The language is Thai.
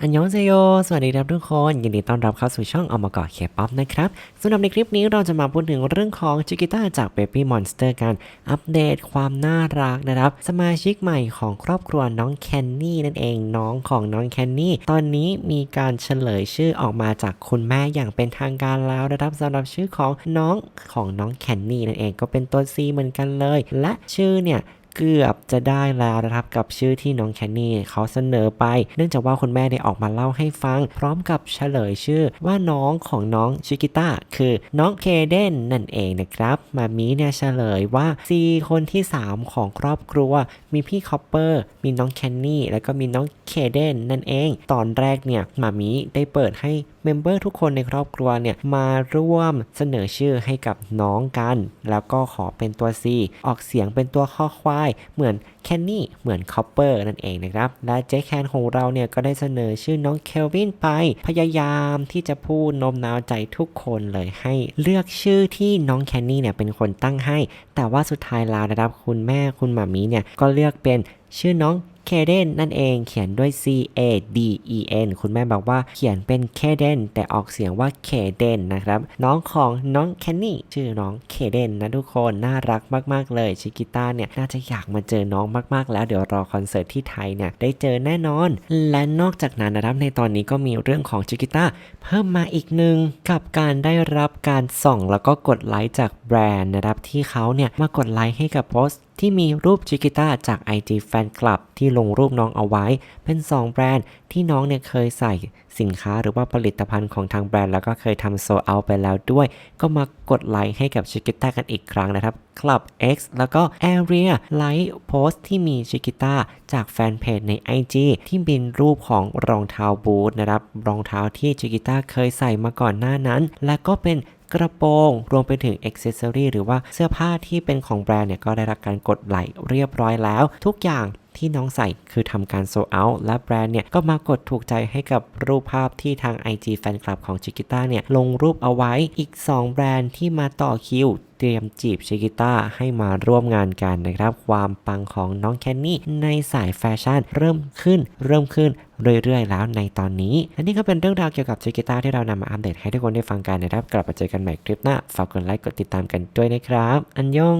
อันยองเซโย สวัสดีครับทุกคน ยินดีต้อนรับเข้าสู่ช่องอมกอเคป๊อปนะครับสำหรับในคลิปนี้เราจะมาพูดถึงเรื่องของจิกิต้าจาก Baby Monster กัน อัปเดตความน่ารักนะครับ สมาชิกใหม่ของครอบครัวน้องแคนนี่นั่นเองน้องของน้องแคนนี่ ตอนนี้มีการเฉลยชื่อออกมาจากคุณแม่อย่างเป็นทางการแล้วนะครับสำหรับชื่อของน้องของน้องแคนนี่นั่นเองก็เป็นตัว C เหมือนกันเลย และชื่อเนี่ย เกือบจะได้แล้วนะครับ กับชื่อที่น้องแคนนี่เขาเสนอไป เนื่องจากว่าคุณแม่ได้ออกมาเล่าให้ฟัง พร้อมกับเฉลยชื่อว่าน้องของน้องชิกิต้าคือน้องเคเดนนั่นเองนะครับมามีเนี่ยเฉลยว่าซีคนที่ 3 ของครอบครัว มีพี่คอปเปอร์ มีน้องแคนนี่ แล้วก็มีน้องเคเดนนั่นเอง ตอนแรกเนี่ยมามีได้เปิดให้ เมมเบอร์ทุกคนในครอบครัวเนี่ยมาร่วมเสนอชื่อให้กับน้องกัน แล้วก็ขอเป็นตัว C ออกเสียงเป็นตัวข้อควาย เหมือนแคนนี่เหมือนคอปเปอร์นั่นเองนะครับ และเจ๊แคนของเราเนี่ยก็ได้เสนอชื่อน้องเคลวินไป พยายามที่จะพูดโน้มน้าวใจทุกคนเลยให้เลือกชื่อที่น้องแคนนี่เนี่ยเป็นคนตั้งให้ แต่ว่าสุดท้ายแล้วนะครับคุณแม่คุณหมามีเนี่ยก็เลือกเป็นชื่อน้อง เคเดนนั่นเองเขียนด้วย C A D E N คุณแม่บอกว่าเขียนเป็นเคเดนแต่ออกเสียงว่าเคเดนนะครับ น้องของน้องแคนนี่ชื่อน้องเคเดนนะทุกคนน่ารักมาก ๆ เลยชิกิต้าเนี่ย น่าจะอยากมาเจอน้องมาก ๆ แล้วเดี๋ยวรอคอนเสิร์ตที่ไทยเนี่ย ได้เจอแน่นอน และนอกจากนั้นนะครับในตอนนี้ก็มีเรื่องของชิกิต้าเพิ่มมาอีกหนึ่งกับการได้รับการส่องแล้วก็กดไลค์จากแบรนด์นะครับที่เขาเนี่ยมากดไลค์ให้กับโพสต์ ที่มีรูปจิกิต้าจาก IG Fan Club ที่ลงรูปน้องเอาไว้ เป็น 2 แบรนด์ที่น้องเนี่ยเคยใส่สินค้าหรือว่าผลิตภัณฑ์ของทางแบรนด์ แล้วก็เคยทำโซเอาไปแล้วด้วย ก็มากดไลค์ให้กับชิกิต้ากันอีกครั้งนะครับ Club X แล้วก็ Area ไลค์โพสต์ที่มีชิกิต้าจากแฟนเพจใน IG ที่เป็นรูปของรองเท้าบูทนะครับ รองเท้าที่ชิกิต้าเคยใส่มาก่อนหน้านั้น และก็เป็น กระโปรง รวมไปถึงอ็อกเซสซอรีหรือว่าเสื้อผ้าที่เป็นของแบรนด์เนี่ยก็ได้รับการกดไลค์เรียบร้อยแล้ว ทุกอย่างที่น้องใส่คือทำการโซเอาและแบรนด์เนี่ยก็มากดถูกใจให้กับรูปภาพที่ทาง IG แฟนคลับของชิกิต้าเนี่ยลงรูปเอาไว้อีก 2 แบรนด์ที่มาต่อคิว เตรียมจีบชิกิต้าให้มาร่วมงานกันนะครับ ความปังของน้องแคนนี่ในสายแฟชั่น เริ่มขึ้น เริ่มขึ้น เรื่อยๆ แล้วในตอนนี้ และนี่ก็เป็นเรื่องราวเกี่ยวกับชิกิต้าที่เรานำมาอัปเดตให้ทุกคนได้ฟังกันนะครับ กลับมาเจอกันใหม่คลิปหน้า ฝากกดไลค์ กดติดตามกันด้วยนะครับ อันยอง